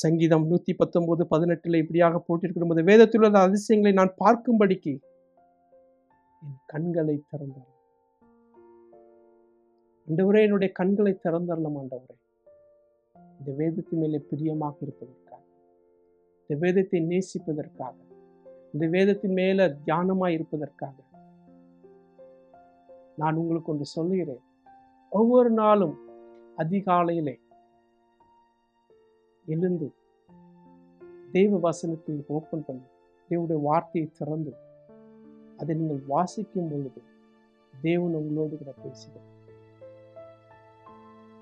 சங்கீதம் நூத்தி பத்தொன்பது பதினெட்டுல இப்படியாக போட்டிருக்கிற போது வேதத்தில் உள்ள அதிசயங்களை நான் பார்க்கும்படிக்கு என் கண்களை திறந்தார். ஆண்டவரே என்னுடைய கண்களை திறந்தரலாம் ஆண்டவரே. இந்த வேதத்தின் மேலே பிரியமாக இருப்பதற்காக இந்த வேதத்தை நேசிப்பதற்காக இந்த வேதத்தின் மேல தியானமாக இருப்பதற்காக நான் உங்களுக்கு ஒன்று சொல்லுகிறேன். ஒவ்வொரு நாளும் அதிகாலையிலே எழுந்து தெய்வ வசனத்தை ஓப்பன் பண்ணி. தேவனுடைய வார்த்தையை திறந்து. அதை நீங்கள் வாசிக்கும் பொழுது தேவன் உங்களோடு கூட பேசுகிறார்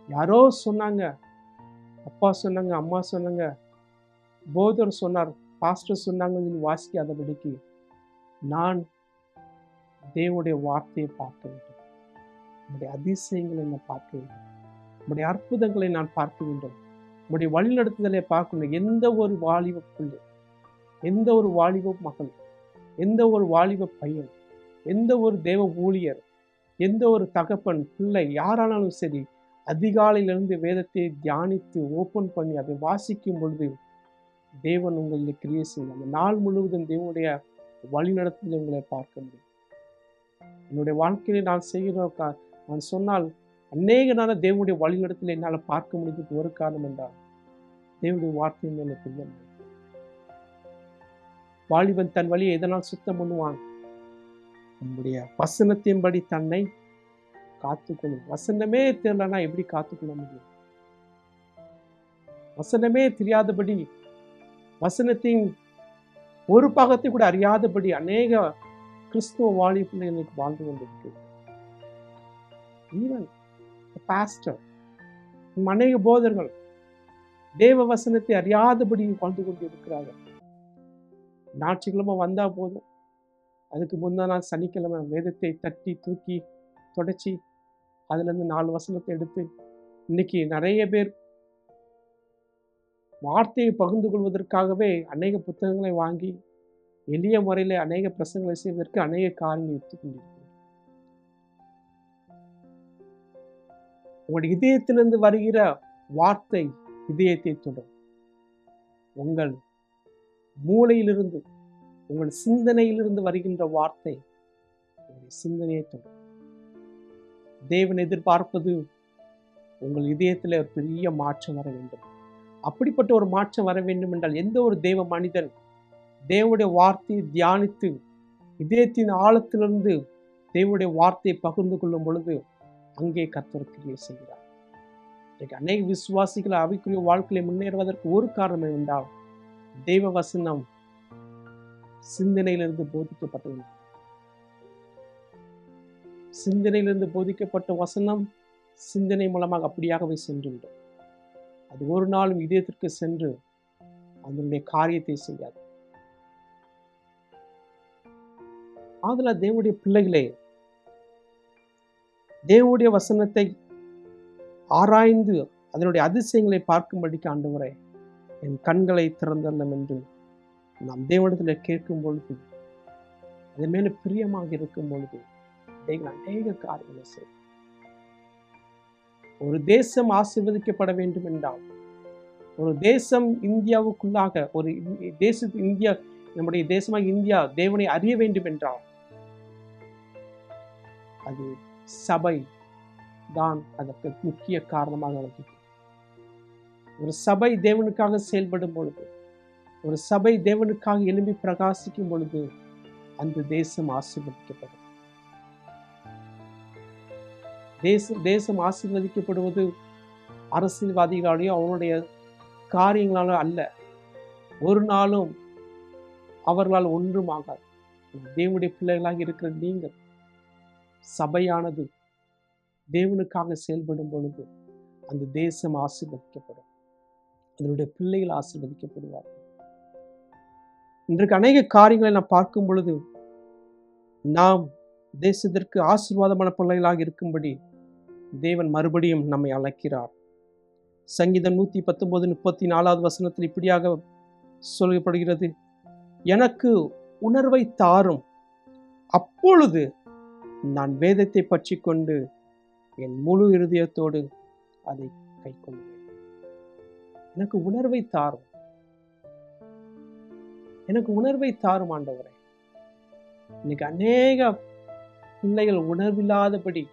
யாரோ சொன்னாங்க அப்பா சொன்னாங்க அம்மா சொன்னாங்க போதர் சொன்னார் பாஸ்டர் சொன்னாங்கன்னு சொல்லி வாசிக்காதபடிக்கு நான் தேவனுடைய வார்த்தையை பார்க்க வேண்டும். நம்முடைய அதிசயங்களை நான் பார்க்க வேண்டும். நம்முடைய அற்புதங்களை நான் பார்க்க வேண்டும். நம்முடைய வழிநடத்துதலை பார்க்கணும். எந்த ஒரு வாலிப பிள்ளை எந்த ஒரு வாலிப மகள் எந்த ஒரு வாலிப பையன் எந்த ஒரு தேவ ஊழியர் எந்த ஒரு தகப்பன் பிள்ளை யாரானாலும் சரி அதிகாலையிலிருந்து வேதத்தை தியானித்து ஓப்பன் பண்ணி அதை வாசிக்கும் பொழுது தேவன் உங்களை கிரியை செய்யும் அந்த நாள் முழுவதும் தேவனுடைய வழிநடத்துதல் உங்களை பார்க்க முடியும். என்னுடைய வாழ்க்கையில நான் செய்கிற நான் சொன்னால் அநேக நாள தேவனுடைய வழிநடத்தலை என்னால் பார்க்க முடிந்ததுக்கு ஒரு காரணம் என்றால் தேவனுடைய வார்த்தையின் மேலே பிரியம் வாலிபன் தன் வழியை எதனால் சுத்தம் பண்ணுவான்? நம்முடைய வசனத்தின்படி தன்னை காத்துக்கொள்ளும். வசனமே தெரியலனா எப்படி காத்துக்கொள்ள முடியும்? வசனமே தெரியாதபடி வசனத்தின் ஒரு பாகத்தை கூட அறியாதபடி அநேக கிறிஸ்துவ வாலிபர்களுக்கு வாழ்ந்து கொண்டிருக்கு ஈவன் பாஸ்டர் அநேக போதர்கள் தேவ வசனத்தை அறியாதபடி வாழ்ந்து கொண்டு இருக்கிறார்கள் ஞாயிற்றுக்கிழமை வந்தால் போதும். அதுக்கு முந்தா நாள் சனிக்கிழமை வேதத்தை தட்டி தூக்கி தொடச்சி அதுலேருந்து நாலு வசனத்தை எடுத்து இன்னைக்கு நிறைய பேர் வார்த்தையை பகிர்ந்து கொள்வதற்காகவே அநேக புத்தகங்களை வாங்கி எளிய முறையில் அநேக பிரசங்களை செய்வதற்கு அநேக காரியங்கள் எடுத்துக்கொண்டிருக்கிறது உங்களுடைய இதயத்திலிருந்து வருகிற வார்த்தை இதயத்தை தொடும். உங்கள் மூளையிலிருந்து உங்கள் சிந்தனையிலிருந்து வருகின்ற வார்த்தை உங்களுடைய சிந்தனையை தொடும். தேவன் எதிர்பார்ப்பது உங்கள் இதயத்தில் ஒரு பெரிய மாற்றம் வர வேண்டும். அப்படிப்பட்ட ஒரு மாற்றம் வர வேண்டும் என்றால் எந்த ஒரு தெய்வ மனிதன் தேவனுடைய வார்த்தையை தியானித்து இதயத்தின் ஆழத்திலிருந்து தேவனுடைய வார்த்தையை பகிர்ந்து கொள்ளும் பொழுது அங்கே கர்த்தர் கிரியை செய்கிறார். இன்றைக்கு அநேக விசுவாசிகள் அவைக்குரிய வாழ்க்கையை முன்னேறுவதற்கு ஒரு காரணம் என்றால் தெய்வ வசனம் சிந்தனையிலிருந்து போதிக்கப்பட்டது சிந்தனையிலிருந்து போதிக்கப்பட்ட வசனம் சிந்தனை மூலமாக அப்படியாகவே சென்றுவிடும். அது ஒரு நாளும் இதயத்திற்கு சென்று அதனுடைய காரியத்தை செய்யாது. ஆதலால் தேவனுடைய பிள்ளைகளே தேவனுடைய வசனத்தை ஆராய்ந்து அதனுடைய அதிசயங்களை பார்க்கும்படிக்கு ஆண்டவரே என் கண்களை திறந்தல்லம் என்று நாம் தேவனிடத்தில் கேட்கும் பொழுது அது மேல பிரியமாக இருக்கும் பொழுது தேவன் அநேக காரியங்களை செய்யும் ஒரு தேசம் ஆசிர்வதிக்கப்பட வேண்டும் என்றால் ஒரு தேசம் இந்தியாவுக்குள்ளாக ஒரு இ- தேசத்து இந்தியா நம்முடைய தேசமாக இந்தியா தேவனை அறிய வேண்டும் என்றால் அது சபை தான் அதற்கு முக்கிய காரணமாக வகிக்கும் ஒரு சபை தேவனுக்காக செயல்படும் பொழுது ஒரு சபை தேவனுக்காக எழும்பி பிரகாசிக்கும் பொழுது அந்த தேசம் ஆசீர்வதிக்கப்படும் தேசம் தேசம் ஆசீர்வதிக்கப்படுவது அரசியல்வாதிகளாலேயோ அவனுடைய காரியங்களாலோ அல்ல. ஒரு நாளும் அவர்களால் ஒன்றும் ஆகாது. தேவனுடைய பிள்ளைகளாக இருக்கிற நீங்கள் சபையானது தேவனுக்காக செயல்படும் பொழுது அந்த தேசம் ஆசீர்வதிக்கப்படும். அதனுடைய பிள்ளைகள் ஆசீர்வதிக்கப்படுவார். இன்றைக்கு அநேக காரியங்களை நாம் பார்க்கும் பொழுது நாம் தேசத்திற்கு ஆசீர்வாதமான பிள்ளைகளாக இருக்கும்படி தேவன் மறுபடியும் நம்மை அழைக்கிறார். சங்கீதம் நூற்றி பத்தொன்பது முப்பத்தி நாலாவது வசனத்தில் இப்படியாக சொல்லப்படுகிறது. எனக்கு உணர்வை தாரும். அப்பொழுது நான் வேதத்தை பற்றி கொண்டு என் முழு இருதயத்தோடு அதை கை கொள்வேன் எனக்கு உணர்வை தாரும். எனக்கு உணர்வை தாரும் ஆண்டவரே. இன்னைக்கு அநேக பிள்ளைகள் உணர்வில்லாதபடி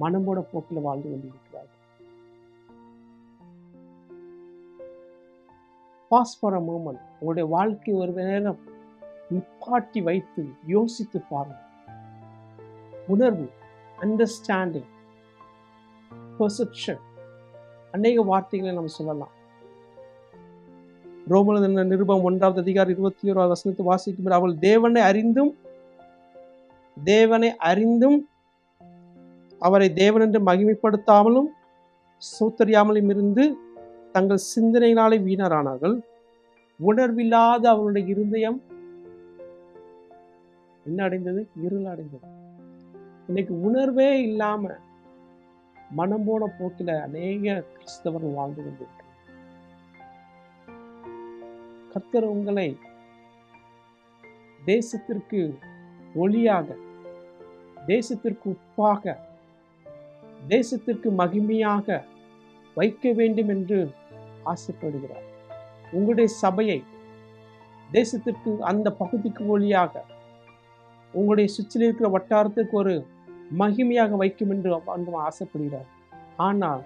மனமோட போக்கில் வாழ்ந்து கொண்டிருக்கிறார்கள். பாஸ் ஃபார் அ மூமெண்ட் உங்களுடைய வாழ்க்கை ஒரு நேரம் நிப்பாட்டி வைத்து யோசித்து பாருங்கள். உணர்வு அண்டர்ஸ்டாண்டிங் பெர்செப்ஷன் அநேக வார்த்தைகளை நம்ம சொல்லலாம். ரோமன நிருபம் ஒன்றாவது அதிகாரம் இருபத்தி ஓராவது வசனத்தை வாசிக்கும் அவள் தேவனை அறிந்தும் தேவனை அறிந்தும் அவரை தேவன் என்று மகிமைப்படுத்தாமலும் சௌத்தரியாமலும் இருந்து தங்கள் சிந்தனைகளாலே வீணரானார்கள் உணர்வில்லாத அவருடைய இருதயம் என்ன அடைந்தது? இருள் அடைந்தது. இன்னைக்கு உணர்வே இல்லாம மனம் போன போக்கில அநேக கிறிஸ்தவர்கள் வாழ்ந்து கொண்டிருக்கிறார். கர்த்தர் உங்களை தேசத்திற்கு ஒளியாக தேசத்திற்கு உப்பாக தேசத்திற்கு மகிமையாக வைக்க வேண்டும் என்று ஆசைப்படுகிறார். உங்களுடைய சபையை தேசத்திற்கு அந்த பகுதிக்கு ஒளியாக உங்களுடைய சுற்றில் இருக்கிற வட்டாரத்துக்கு ஒரு மகிமையாக வைக்கும் என்று ஆசைப்படுகிறார். ஆனால்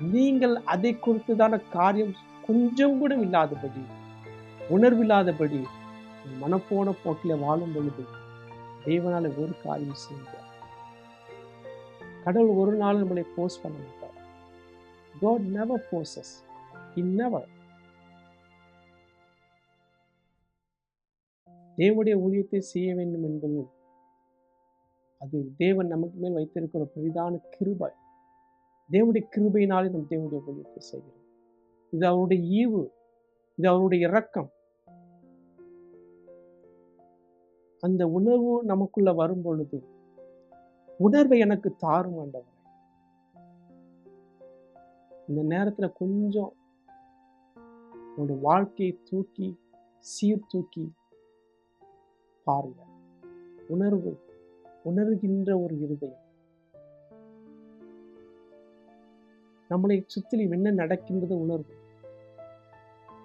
நீங்கள் அதை குறித்துதான காரியம் கொஞ்சம் கூட இல்லாதபடி உணர்வில்லாதபடி மனப்போன போக்கில வாழும் பொழுது தேவனால ஒரு காரியம் செய்கிறார். கடவுள் ஒரு நாள் நம்மளை போஸ்ட் பண்ண மாட்டார். God never forces. In never தேவனுடைய ஊழியத்தை செய்ய வேண்டும் என்பது அது தேவன் நமக்கு மேல் வைத்திருக்கிற பெரிதான கிருபை. தேவனுடைய கிருபையினாலே நம் தேவனுடைய ஊழியத்தை செய்கிறோம். இது அவருடைய ஈவு. இது அவருடைய இரக்கம். அந்த உணர்வு நமக்குள்ள வரும் பொழுது உணர்வை எனக்கு தாரும் ஆண்டவர். இந்த நேரத்தில் கொஞ்சம் உங்களுடைய வாழ்க்கையை தூக்கி சீர் தூக்கி பாருங்க. உணர்வு உணர்கின்ற ஒரு இருதயம். நம்மளை சுற்றிலும் என்ன நடக்கின்றது உணர்வு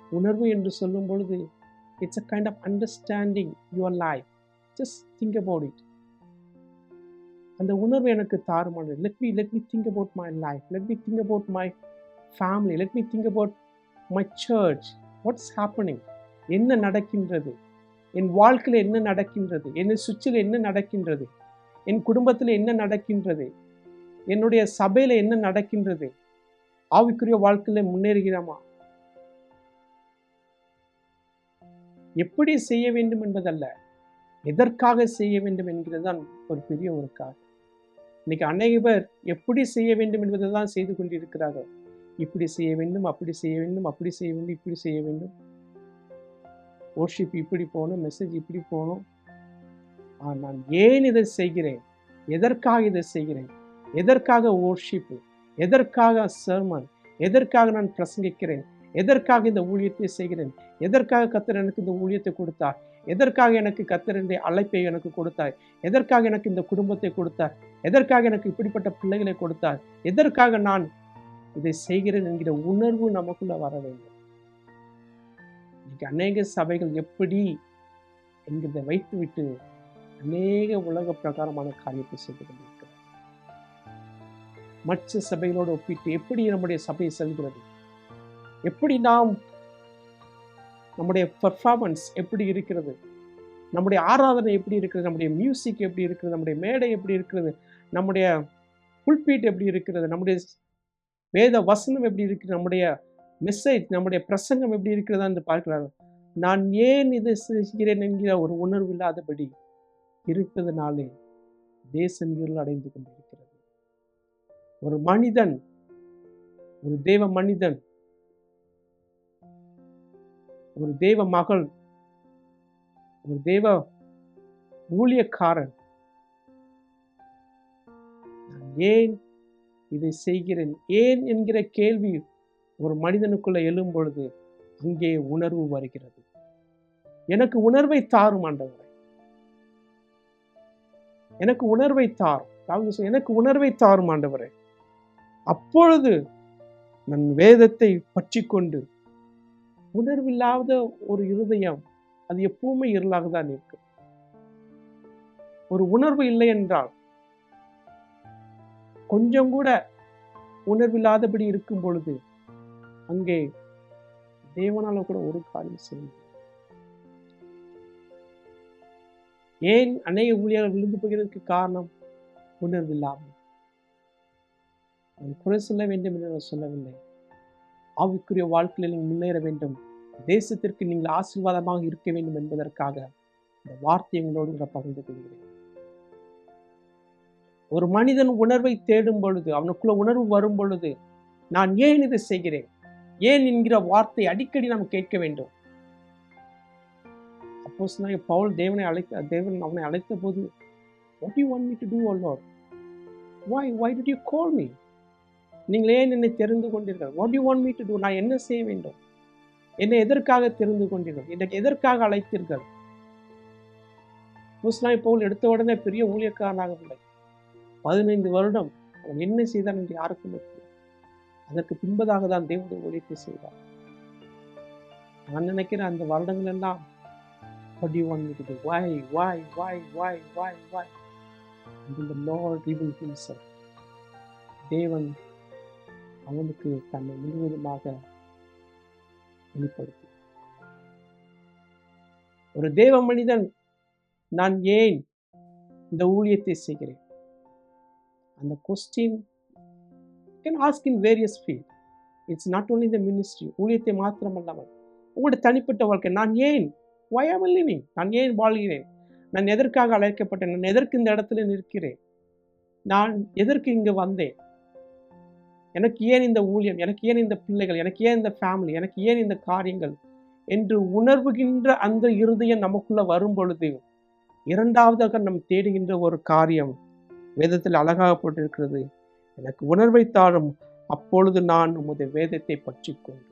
உணர்வு என்று சொல்லும் பொழுது it's a kind of understanding your life just think about it அந்த உணர்வு எனக்கு தாருமானது let me let me think about my life let me think about my family let me think about my church what's happening என்ன நடக்கின்றது? என் வாழ்க்கையில் என்ன நடக்கின்றது? என்னை சுற்றில் என்ன நடக்கின்றது? என் குடும்பத்தில் என்ன நடக்கின்றது? என்னுடைய சபையில் என்ன நடக்கின்றது? ஆவிக்குரிய வாழ்க்கையில் முன்னேறுகிறோமா? எப்படி செய்ய வேண்டும் என்பதல்ல எதற்காக செய்ய வேண்டும் என்கிறது தான் ஒரு பெரிய ஒரு காரணம் இன்னைக்கு அநேக பேர் எப்படி செய்ய வேண்டும் என்பதை தான் செய்து கொண்டிருக்கிறார்கள். இப்படி செய்ய வேண்டும் அப்படி செய்ய வேண்டும் அப்படி செய்ய வேண்டும் இப்படி செய்ய வேண்டும். ஓர்ஷிப் இப்படி போகணும் மெசேஜ் இப்படி போகணும். நான் ஏன் இதை செய்கிறேன்? எதற்காக இதை செய்கிறேன்? எதற்காக ஓர்ஷிப்பு எதற்காக சர்மன் எதற்காக நான் பிரசங்கிக்கிறேன்? எதற்காக இந்த ஊழியத்தை செய்கிறேன்? எதற்காக கத்தர் எனக்கு இந்த ஊழியத்தை கொடுத்தார்? எதற்காக எனக்கு கத்தரனுடைய அழைப்பை எனக்கு கொடுத்தார்? எதற்காக எனக்கு இந்த குடும்பத்தை கொடுத்தார்? எதற்காக எனக்கு இப்படிப்பட்ட பிள்ளைகளை கொடுத்தார்? எதற்காக நான் இதை செய்கிறேன் என்கிற உணர்வு நமக்குள்ள வர வேண்டும். இன்னைக்கு அநேக சபைகள் எப்படி என்கிறதை வைத்துவிட்டு அநேக உலக பிரகாரமான காரியத்தை செய்து கொண்டிருக்கிறார். மற்ற சபைகளோடு ஒப்பிட்டு எப்படி நம்முடைய சபை செல்கிறது? எப்படி நாம் நம்முடைய பர்ஃபார்மன்ஸ் எப்படி இருக்கிறது? நம்முடைய ஆராதனை எப்படி இருக்கிறது? நம்முடைய மியூசிக் எப்படி இருக்கிறது? நம்முடைய மேடை எப்படி இருக்கிறது? நம்முடைய புல்பீட் எப்படி இருக்கிறது? நம்முடைய வேத வசனம் எப்படி இருக்கிறது? நம்முடைய மெசேஜ் நம்முடைய பிரசங்கம் எப்படி இருக்கிறதா என்று பார்க்கிறார்கள். நான் ஏன் இதை செய்கிறேன் என்கிற ஒரு உணர்வு இல்லாதபடி இருப்பதனாலே தேசம் இருள் அடைந்து கொண்டிருக்கிறது. ஒரு மனிதன் ஒரு தேவ மனிதன் ஒரு தேவ மகள் ஒரு தேவ ஊழியக்காரன் நான் ஏன் இதை செய்கிறேன்? ஏன் என்கிற கேள்வி ஒரு மனிதனுக்குள்ள எழும் பொழுது அங்கே உணர்வு வருகிறது. எனக்கு உணர்வை தாரும் ஆண்டவரை. எனக்கு உணர்வை தார் தாரும் எனக்கு உணர்வை தாரும் ஆண்டவரே. அப்பொழுது நான் வேதத்தை பற்றி கொண்டு உணர்வில்லாத ஒரு இருதயம் அது எப்பவுமே இருளாக தான் இருக்கு ஒரு உணர்வு இல்லை என்றால் கொஞ்சம் கூட உணர்வில்லாதபடி இருக்கும் பொழுது அங்கே தேவனால கூட ஒரு காரியம் செய்யும் ஏன் அநேக ஊழியர்கள் விழுந்து போகிறதுக்கு காரணம் உணர்வில்லாமல் நான் குறை சொல்ல வேண்டும் என்று நான் சொல்லவில்லை. ஆவிக்குரிய வாழ்க்கையில் நீங்கள் முன்னேற வேண்டும். தேசத்திற்கு நீங்கள் ஆசீர்வாதமாக இருக்க வேண்டும் என்பதற்காக இந்த வார்த்தை உங்களோடு கூட பகிர்ந்து கொள்கிறேன். ஒரு மனிதன் உணர்வை தேடும் பொழுது அவனுக்குள்ள உணர்வு வரும் பொழுது நான் ஏன் இதை செய்கிறேன்? ஏன் என்கிற வார்த்தை அடிக்கடி நாம் கேட்க வேண்டும். அப்போ பவுல் தேவனை அழைத்த தேவன் அவனை அழைத்த போது what you want me to do all Lord why why did you call me? நீங்கள் ஏன் என்னை தெரிந்து கொண்டீர்கள்? What you want me to do நான் என்ன செய்ய வேண்டும்? என்னை எதற்காக தெரிந்து கொண்டீர்கள்? என்னை எதற்காக அழைத்தீர்கள்? முஸ்லாய் பவுல் எடுத்த உடனே பெரிய ஊழியக்காரனாகவில்லை பதினைந்து வருடம் அவன் என்ன செய்தான் என்று யாருக்கும் தெரியாது அதற்கு பின்பதாக தான் தேவனுடைய ஊழியத்தை செய்தார். நான் நினைக்கிறேன் அந்த வருடங்கள் எல்லாம் what do you want me to do? Why why why why why why? And the Lord even himself. தேவன் அவனுக்கு தன்னை முழுவதுமாக வெளிப்படுத்தி. ஒரு தேவ மனிதன் நான் ஏன் இந்த ஊழியத்தை செய்கிறேன்? அந்த question can ask in various field it's not only the ministry ஊழியத்தை மாத்திரமல்லாமல். உங்களுடைய தனிப்பட்ட வாழ்க்கை நான் ஏன் why am நான் ஏன் வாழ்கிறேன்? நான் எதற்காக அழைக்கப்பட்டேன்? நான் எதற்கு இந்த இடத்துல நிற்கிறேன்? நான் எதற்கு இங்கு வந்தேன்? எனக்கு ஏன் இந்த ஊழியம்? எனக்கு ஏன் இந்த பிள்ளைகள்? எனக்கு ஏன் இந்த ஃபேமிலி எனக்கு ஏன் இந்த காரியங்கள்? என்று உணர்வுகின்ற அந்த இருதயம் நமக்குள்ள வரும் பொழுது இரண்டாவதாக நம் தேடுகின்ற ஒரு காரியம் வேதத்தில் அழகாக போட்டிருக்கிறது. எனக்கு உணர்வை தாழும் அப்பொழுது நான் உமது வேதத்தை பற்றி கொண்டு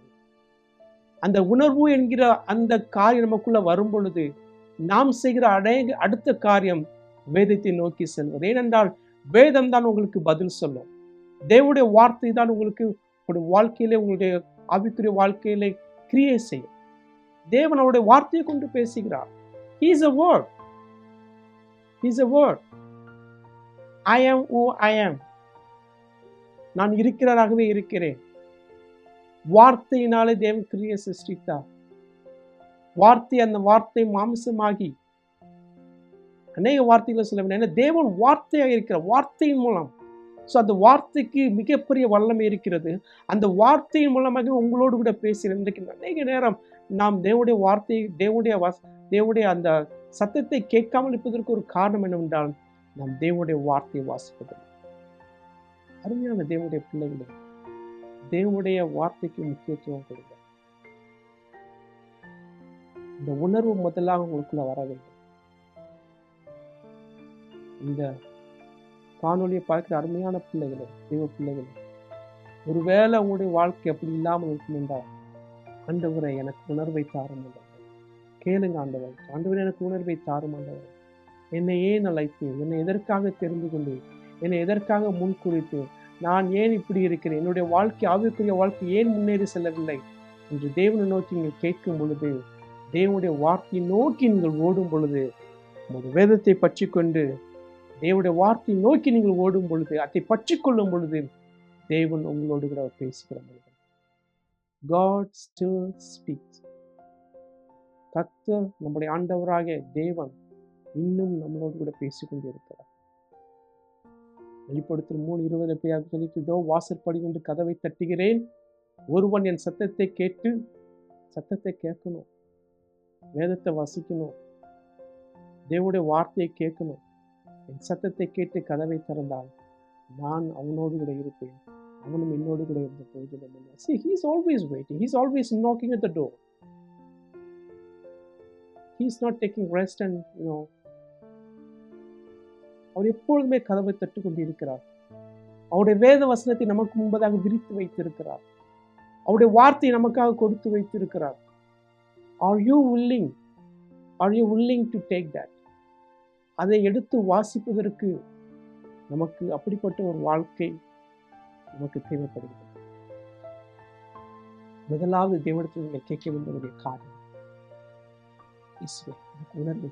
அந்த உணர்வு என்கிற அந்த காரியம் நமக்குள்ள வரும் பொழுது நாம் செய்கிற அடைய அடுத்த காரியம் வேதத்தை நோக்கி செல்வது. ஏனென்றால் வேதம் தான் உங்களுக்கு பதில் சொல்லும். தேவனுடைய வார்த்தை தான் உங்களுக்கு உங்களுடைய வாழ்க்கையிலே உங்களுடைய ஆவிக்குரிய வாழ்க்கையிலே கிரியை செய்யும். தேவன் அவருடைய வார்த்தையை கொண்டு பேசுகிறார். He's a word he's a word I am oh I ஆம் நான் இருக்கிறாராகவே இருக்கிறேன். வார்த்தையினாலே தேவன் கிரியை சிருஷ்டித்தார். வார்த்தை அந்த வார்த்தை மாம்சமாகி. அநேக வார்த்தைகளை சொல்ல வேண்டும் ஏன்னா தேவன் வார்த்தையாக இருக்கிற வார்த்தையின் மூலம். ஸோ அந்த வார்த்தைக்கு மிகப்பெரிய வல்லமை இருக்கிறது. அந்த வார்த்தையின் மூலமாக உங்களோடு கூட பேசுகிறேன் இன்றைக்கு அநேக நேரம் நாம் தேவனுடைய வார்த்தை தேவனுடைய வஸ் தேவனுடைய அந்த சத்தத்தை கேட்காமல் இருப்பதற்கு ஒரு காரணம் என்னவென்றால் நாம் தேவனுடைய வார்த்தையை வாசிப்பது அருமையான தேவனுடைய பிள்ளைகளை தேவனுடைய வார்த்தைக்கு முக்கியத்துவம் கொடுங்க. இந்த உணர்வு முதலாக உங்களுக்குள்ள வர வேண்டும். இந்த காணொலியை பார்க்கிற அருமையான பிள்ளைகளே தெய்வ பிள்ளைகளே ஒருவேளை உங்களுடைய வாழ்க்கை அப்படி இல்லாமல் இருக்கும் என்றால் ஆண்டவரை எனக்கு உணர்வை தாரும் கேளுங்க ஆண்டவர் ஆண்டவர் எனக்கு உணர்வை தாரும் ஆண்டவர். என்னை ஏன் அழைத்து என்னை எதற்காக தெரிந்து கொண்டு என்னை எதற்காக முன்குறித்து நான் ஏன் இப்படி இருக்கிறேன்? என்னுடைய வாழ்க்கை ஆவிக்குரிய வாழ்க்கை ஏன் முன்னேறி செல்லவில்லை? என்று தேவனை நோக்கி நீங்கள் கேட்கும் பொழுது தேவனுடைய வார்த்தையை நோக்கி நீங்கள் ஓடும் பொழுது உங்கள் வேதத்தை பற்றி கொண்டு தேவனுடைய வார்த்தையை நோக்கி நீங்கள் ஓடும் பொழுது அதை பற்றி கொள்ளும் பொழுது தேவன் உங்களோடு கூட பேசுகிற பொழுது காட் ஸ்டில் ஸ்பீக்ஸ் கத்த நம்முடைய ஆண்டவராக தேவன் இன்னும் நம்மளோடு கூட பேசிக்கொண்டு இருக்கிறார் வெளிப்படுத்தல் மூணு இருபது எப்படியாக சொல்லிட்டு வாசற்படி என்று கதவை தட்டுகிறேன். ஒருவன் என் சத்தத்தை கேட்டு சத்தத்தை கேட்கணும். வேதத்தை வசிக்கணும். தேவனுடைய வார்த்தையை கேட்கணும். என் சத்தத்தை கேட்டு கதவை திறந்தால் நான் அவனோடு கூட இருப்பேன். அவனும் என்னோடு கூட இருந்த போது see he's always waiting he's always is at the door he's not taking rest and taking அவர் எப்பொழுதுமே கதவை தட்டு கொண்டிருக்கிறார். அவருடைய வேத வசனத்தை நமக்கு முன்பதாக விரித்து வைத்திருக்கிறார். அவருடைய வார்த்தையை நமக்காக கொடுத்து வைத்திருக்கிறார். Are you willing are you willing to take that அதை எடுத்து வாசிப்பதற்கு நமக்கு அப்படிப்பட்ட ஒரு வாழ்க்கை நமக்கு தேவைப்படுகிறது. முதலாவது தேவனத்தில் நீங்கள் கேட்க வேண்டிய காரணம் உணர்வு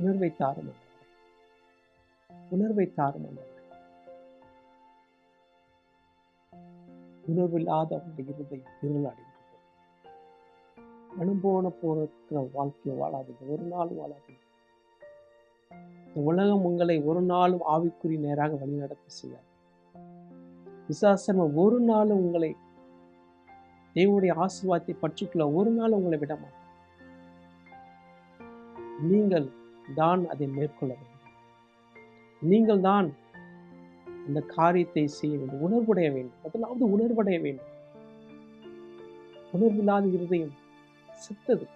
உணர்வை தாரும் உணர்வை தாரும் உணர்வில்லாத அவருடைய இருதயம் திருளாடுகிறது மனம் போன போகிற வாழ்க்கையை வாழாதீங்க. ஒரு நாள் வாழாதீங்க. இந்த உலகம் உங்களை ஒரு நாளும் ஆவிக்குறி நேராக வழிநடத்த செய்யாது. விசாசனம் ஒரு நாளும் உங்களை தேவனுடைய ஆசீர்வாதத்தை பற்றிக்குள்ள ஒரு நாள் உங்களை விட மாட்டார். நீங்கள் தான் அதை மேற்கொள்ள வேண்டும். நீங்கள் தான் அந்த காரியத்தை செய்ய வேண்டும். உணர்வுடைய வேண்டும். முதலாவது உணர்வடைய வேண்டும். உணர்வில்லாத இருதயம் செத்தது.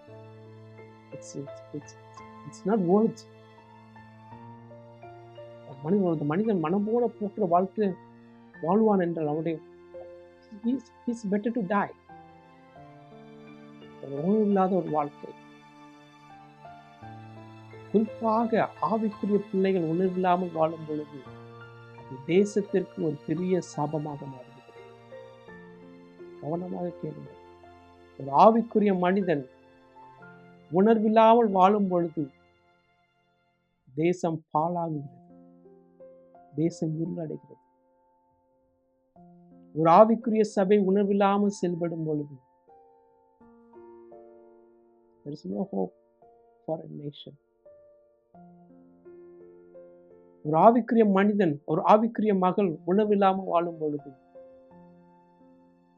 இட்ஸ் நாட் வேர்ட்ஸ் மனிதன் மனிதன் மனம் போல போக்குற வாழ்க்கை வாழ்வான் என்றால் அவனுடைய இஸ் பெட்டர் டு டை உணர்வில்லாத ஒரு வாழ்க்கை. குறிப்பாக ஆவிக்குரிய பிள்ளைகள் உணர்வில்லாமல் வாழும் பொழுது அது தேசத்திற்கு ஒரு பெரிய சாபமாக மாறுகிறது. கவனமாக கேளுங்கள். ஒரு ஆவிக்குரிய மனிதன் உணர்வில்லாமல் வாழும் பொழுது தேசம் பாழாகுகிறது. தேசம் இருளடைகிறது. ஒரு ஆவிக்குரிய சபை உணர்வில்லாமல் செயல்படும் பொழுது there is no hope for a nation. ஒரு ஆவிக்குரிய மனிதன் ஒரு ஆவிக்குரிய மகள் உணவில்லாமல் வாழும் பொழுது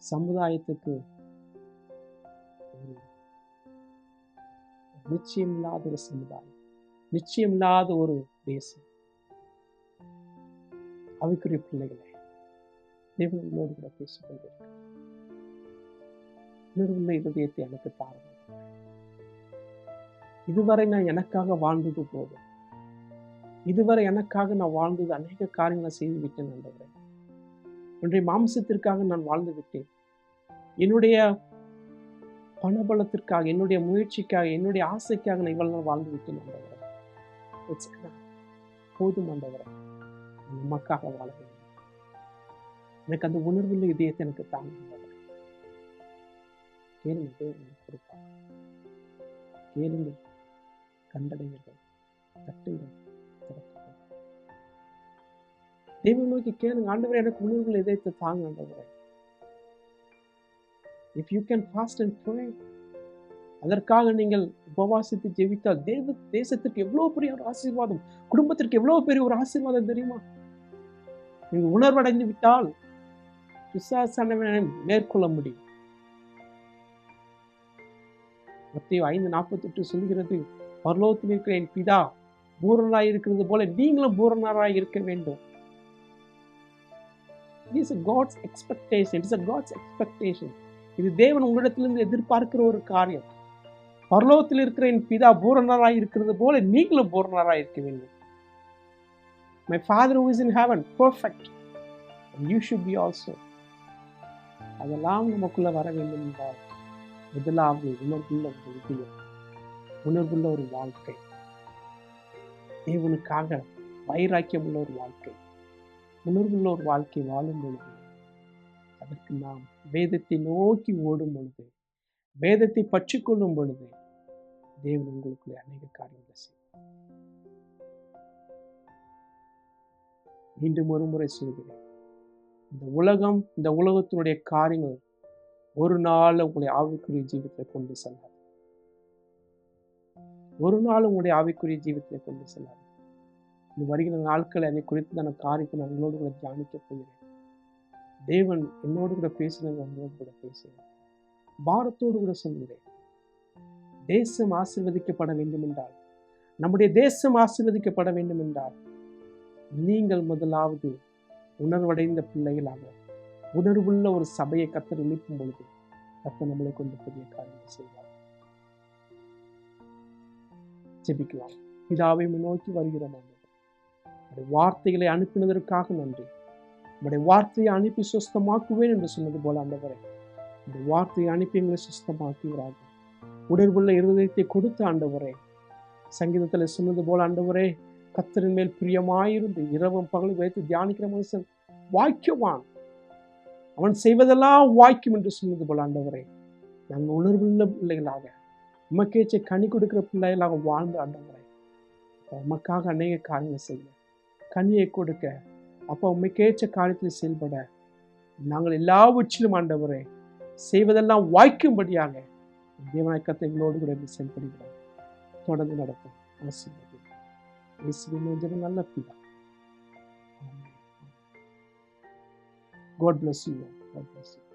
சமுதாயத்துக்கு நிச்சயம் இல்லாத ஒரு சமுதாயம் நிச்சயம் இல்லாத ஒரு தேசம். அவைக்குரிய பிள்ளைகளே தேவன் உங்களோடு கூட பேசிக் கொண்டிருக்கிறார் உணர்வுள்ள இருதயத்தை எனக்கு தாருங்கள். இதுவரை நான் எனக்காக வாழ்ந்தது போதும். இதுவரை எனக்காக நான் வாழ்ந்தது அநேக காரியங்களை செய்து விட்டேன் ஆண்டவரே இன்றைய மாம்சத்திற்காக நான் வாழ்ந்து விட்டேன் என்னுடைய பணபலத்திற்காக என்னுடைய முயற்சிக்காக என்னுடைய ஆசைக்காக நான் இவ்வளவு நாள் வாழ்ந்து விட்டேன் ஆண்டவரே போதும் ஆண்டவரே நமக்காக வாழ வேண்டும். எனக்கு அந்த உணர்வுள்ள இதயத்தை எனக்கு தாங்க கேளுங்கள் கேளுங்க கொடுப்பார். கேளுங்கள். கண்டடைவீர்கள் தட்டுங்கள். தெய்வம் நோக்கி கேளுங்க. ஆண்டவரே எனக்கு உணர்வுகள் இதயத்தை தாங்க ஆண்டவரே. If you can fast and pray அதற்காக நீங்கள் உபவாசித்து ஜெபித்தால் தேவ தேசத்திற்கு எவ்வளோ பெரிய ஒரு ஆசீர்வாதம் குடும்பத்திற்கு எவ்வளோ பெரிய ஒரு ஆசீர்வாதம் தெரியுமா? நீங்கள் உணர்வடைந்து விட்டால் விசுவாசனவனை மேற்கொள்ள முடியும். மத்திய ஐந்து நாற்பத்தெட்டு சொல்கிறது பரலோகத்தில் இருக்கிற என் பிதா பூரணராய் இருக்கிறது போல நீங்களும் பூரணராய் இருக்க வேண்டும். Is God's expectation it's a God's expectation இது தேவன் உங்களிடத்திலிருந்து எதிர்பார்க்கிற ஒரு காரியம். பரலோகத்தில் இருக்கிற என் பிதா பூரணராக இருக்கிறது போல நீங்களும் பூரணராக இருக்க வேண்டும். My father is in heaven perfect you should be also அதெல்லாம் நமக்குள்ள வர வேண்டும் என்றால் முதலாவது உணர்வுள்ள ஒரு இதயம் உணர்வுள்ள ஒரு வாழ்க்கை. தேவனுக்காக வைராக்கியம் உள்ள ஒரு வாழ்க்கை. உணர்வுள்ளோர் வாழ்க்கை வாழும் பொழுது அதற்கு நாம் வேதத்தை நோக்கி ஓடும் பொழுது வேதத்தை பற்றி கொள்ளும் பொழுது தேவன் உங்களுக்குள்ளே அநேக காரியங்களை செய்யும் மீண்டும் ஒரு முறை சொல்கிறேன் இந்த உலகம் இந்த உலகத்தினுடைய காரியங்கள் ஒரு நாள் உங்களை ஆவிக்குரிய ஜீவித்தை கொண்டு செல்லாது. ஒரு நாள் உங்களுடைய ஆவிக்குரிய ஜீவித்தை கொண்டு செல்லாது. இந்த வருகிற நாட்களை அதை குறித்து நான் காரியத்தை நான் உங்களோடு கூட தியானிக்க போகிறேன். தேவன் என்னோடு கூட பேசுகிறேன் உங்களோடு கூட பேசுகிறேன். பாரத்தோடு கூட சொல்கிறேன் தேசம் ஆசிர்வதிக்கப்பட வேண்டும் என்றால் நம்முடைய தேசம் ஆசிர்வதிக்கப்பட வேண்டும் என்றால் நீங்கள் முதலாவது உணர்வடைந்த பிள்ளைகளாக உணர்வுள்ள ஒரு சபையை கத்தர் எழுப்பும் பொழுது கத்தர் நம்மளை கொண்டு பெரிய காரியங்கள் செய்வார். ஜெபிக்கலாம். பிதாவை நோக்கி வருகிறோம். உம்முடைய வார்த்தைகளை அனுப்பினதற்காக நன்றி. உடைய வார்த்தையை அனுப்பி சுஸ்தமாக்குவேன் என்று சொன்னது போல ஆண்டவரே இந்த வார்த்தையை அனுப்பி எங்களை சுஸ்தமாக்குகிறார்கள் உடற்புள்ள இருதயத்தை கொடுத்த ஆண்டவரே சங்கீதத்தில் சொன்னது போல ஆண்டவரே கத்தரின் மேல் பிரியமாயிருந்து இரவும் பகலும் வைத்து தியானிக்கிற மனுஷன் வாக்கியவான் அவன் செய்வதெல்லாம் வாய்க்கும் என்று சொன்னது போல ஆண்டவரே நாங்கள் உணர்வுள்ள பிள்ளைகளாக உமக்கேச்சை கனி கொடுக்கிற பிள்ளைகளாக வாழ்ந்த ஆண்டவரே உமக்காக அநேக காரியங்கள் செய்ய கனியை கொடுக்க. அப்போ உண்மைக்கேற்ற காரியத்தில் செயல்பட. நாங்கள் எல்லாவற்றிலும் ஆண்டவரே செய்வதெல்லாம் வாய்க்கும்படியாக தேவநாயக்கத்தை எங்களோடு கூட செயல்படுகிறோம் தொடர்ந்து நடத்தும். ஆசீர்வாதம் நல்ல பிதா. God bless you. God bless you.